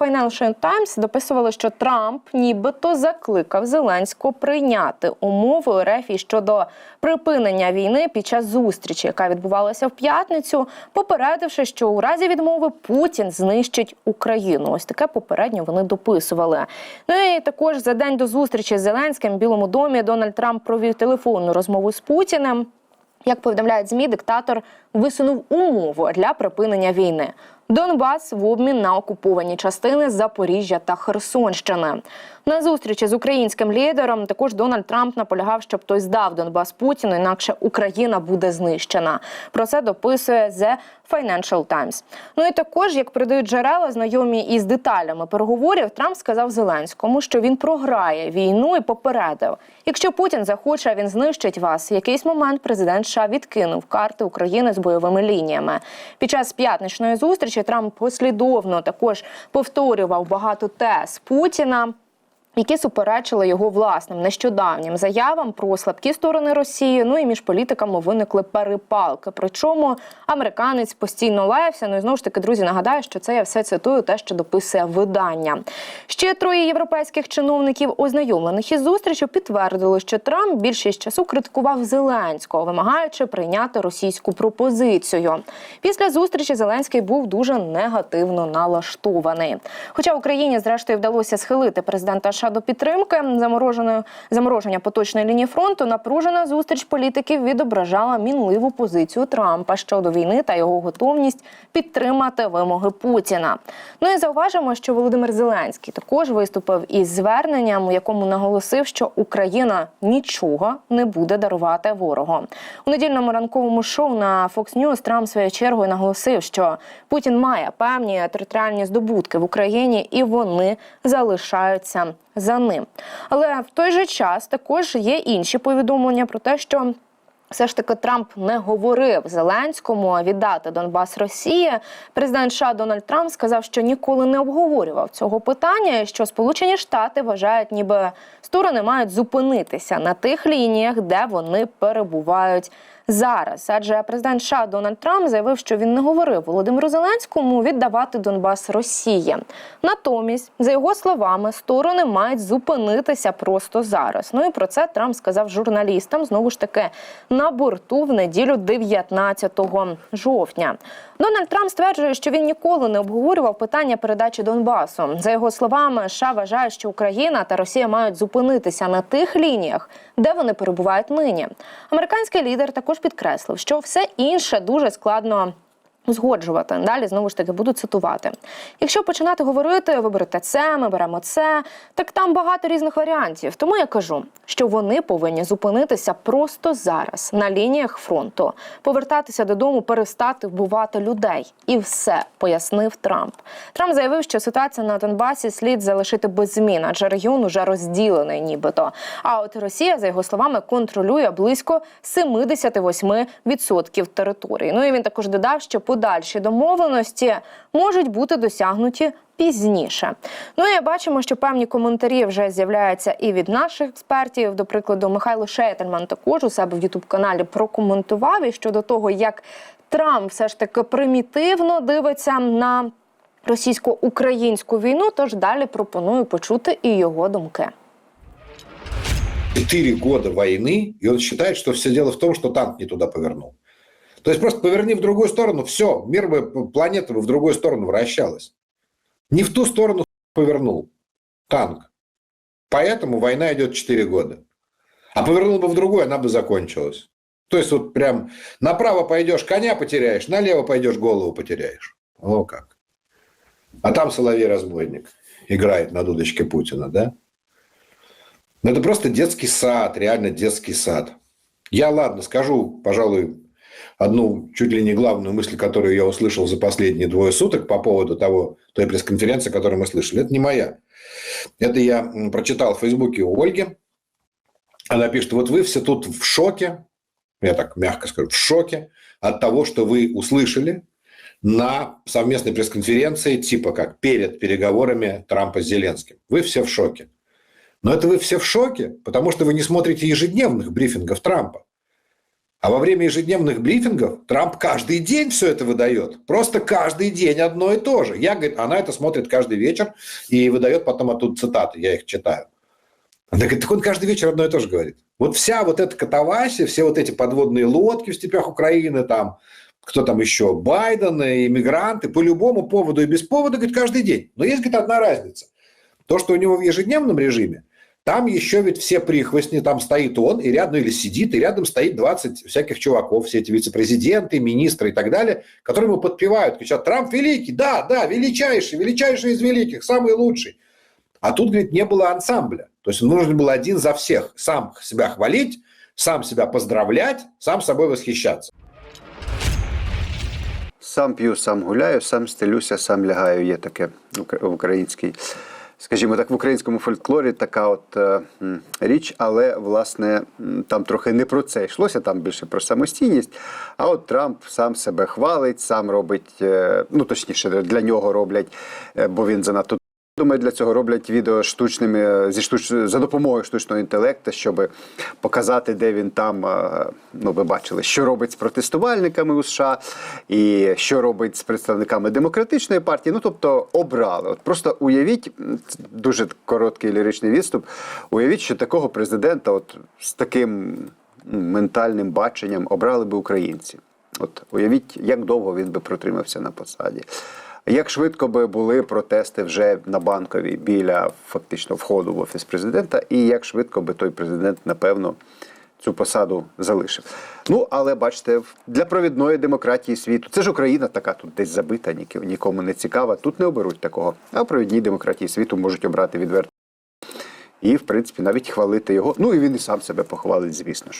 Financial Times дописували, що Трамп нібито закликав Зеленського прийняти умови РФ щодо припинення війни під час зустрічі, яка відбувалася в п'ятницю, попередивши, що у разі відмови Путін знищить Україну. Ось таке попередньо вони дописували. Ну і також за день до зустрічі з Зеленським в Білому домі Дональд Трамп провів телефонну розмову з Путіним. Як повідомляють змі, диктатор висунув умову для припинення війни. Донбас в обмін на окуповані частини Запоріжжя та Херсонщини. На зустрічі з українським лідером також Дональд Трамп наполягав, щоб той здав Донбас Путіну, інакше Україна буде знищена. Про це дописує The Financial Times. Ну і також, як передають джерела, знайомі із деталями переговорів, Трамп сказав Зеленському, що він програє війну і попередив. Якщо Путін захоче, він знищить вас. Якийсь момент президент США відкинув карти України з бойовими лініями. Під час п'ятничної зустрічі Трамп послідовно також повторював багато тез Путіна які суперечили його власним нещодавнім заявам про слабкі сторони Росії. Ну і між політиками виникли перепалки. Причому американець постійно лаявся. Ну і знову ж таки, друзі, нагадаю, що це я все цитую, те, що дописує видання. Ще троє європейських чиновників, ознайомлених із зустрічю, підтвердили, що Трамп більшість часу критикував Зеленського, вимагаючи прийняти російську пропозицію. Після зустрічі Зеленський був дуже негативно налаштований. Хоча Україні, зрештою, вдалося схилити президента США до підтримки замороження поточної лінії фронту, напружена зустріч політиків відображала мінливу позицію Трампа щодо війни та його готовність підтримати вимоги Путіна. Ну і зауважимо, що Володимир Зеленський також виступив із зверненням, у якому наголосив, що Україна нічого не буде дарувати ворогу. У недільному ранковому шоу на Fox News Трамп своєю чергою наголосив, що Путін має певні територіальні здобутки в Україні, і вони залишаються за ним. Але в той же час також є інші повідомлення про те, що. Все ж таки Трамп не говорив Зеленському віддати Донбас Росії. Президент США Дональд Трамп сказав, що ніколи не обговорював цього питання. Що Сполучені Штати вважають, ніби сторони мають зупинитися на тих лініях, де вони перебувають зараз. Адже президент США Дональд Трамп заявив, що він не говорив Володимиру Зеленському віддавати Донбас Росії. Натомість, за його словами, сторони мають зупинитися просто зараз. Ну і про це Трамп сказав журналістам знову ж таки на борту в неділю 19 жовтня. Дональд Трамп стверджує, що він ніколи не обговорював питання передачі Донбасу. За його словами, США вважає, що Україна та Росія мають зупинитися на тих лініях, де вони перебувають нині. Американський лідер також підкреслив, що все інше дуже складно. Узгоджувати далі знову ж таки буду цитувати. Якщо починати говорити, ви берете це, ми беремо це, так там багато різних варіантів. Тому я кажу, що вони повинні зупинитися просто зараз на лініях фронту, повертатися додому, перестати вбивати людей, і все пояснив Трамп. Трамп заявив, що ситуація на Донбасі слід залишити без змін, адже регіон уже розділений, нібито. А от Росія, за його словами, контролює близько 78% території. Ну і він також додав, що подальші домовленості можуть бути досягнуті пізніше. Ну і бачимо, що певні коментарі вже з'являються і від наших експертів. До прикладу, Михайло Шетельман також у себе в Ютуб-каналі прокоментував і щодо того, як Трамп все ж таки примітивно дивиться на російсько-українську війну. Тож далі пропоную почути і його думки. Четыре года войны, и он считает, что все дело в том, что танк не туда повернул. То есть просто поверни в другую сторону, все, мир бы, планета бы в другую сторону вращалась. Не в ту сторону повернул танк. Поэтому война идет 4 года. А повернул бы в другую, она бы закончилась. То есть вот прям направо пойдешь, коня потеряешь, налево пойдешь, голову потеряешь. О как. А там Соловей-разбойник играет на дудочке Путина, да? Но это просто детский сад, реально детский сад. Я, ладно, скажу, пожалуй, одну чуть ли не главную мысль, которую я услышал за последние двое суток по поводу того, той пресс-конференции, которую мы слышали. Это не моя. Это я прочитал в Фейсбуке у Ольги. Она пишет, вот вы все тут в шоке, я так мягко скажу, в шоке от того, что вы услышали на совместной пресс-конференции, типа как перед переговорами Трампа с Зеленским. Вы все в шоке. Но это вы все в шоке, потому что вы не смотрите ежедневных брифингов Трампа. А во время ежедневных брифингов Трамп каждый день все это выдает. Просто каждый день одно и то же. Я, говорит, она это смотрит каждый вечер и выдает потом оттуда цитаты. Я их читаю. Она говорит, так он каждый вечер одно и то же говорит. Вот вся вот эта катавасия, все вот эти подводные лодки в степях Украины, там, кто там еще, Байден, и иммигранты, по любому поводу и без повода, говорит, каждый день. Но есть, говорит, одна разница. То, что у него в ежедневном режиме, там еще ведь все прихвостни, там стоит он, и рядом, или сидит, и рядом стоит 20 всяких чуваков, все эти вице-президенты, министры и так далее, которые ему подпевают, кричат, Трамп великий, да, да, величайший, величайший из великих, самый лучший. А тут, говорит, не было ансамбля. То есть нужно было один за всех сам себя хвалить, сам себя поздравлять, сам собой восхищаться. Сам п'ю, сам гуляю, сам стелюся, сам лягаю. Є таке в українській, Скажімо так, в українському фольклорі така от е, річ, але власне там трохи не про це йшлося, там більше про самостійність. А от Трамп сам себе хвалить, сам робить, е, ну точніше, для нього роблять, е, бо він занадто. Думаю, для цього роблять відео штучними зі штуч... за допомогою штучного інтелекту, щоб показати, де він там. е, Ну, ви бачили, що робить з протестувальниками у США, і що робить з представниками демократичної партії. Ну, тобто, обрали. От просто уявіть дуже короткий ліричний відступ. Уявіть, що такого президента, от з таким ментальним баченням, обрали би українці. От уявіть, як довго він би протримався на посаді. Як швидко би були протести вже на банковій біля фактично входу в офіс президента, і як швидко би той президент, напевно, цю посаду залишив. Ну, але бачите, для провідної демократії світу це ж Україна така тут десь забита, нікому не цікава. Тут не оберуть такого. А провідній демократії світу можуть обрати відверто. І, в принципі, навіть хвалити його. Ну і він і сам себе похвалить, звісно ж.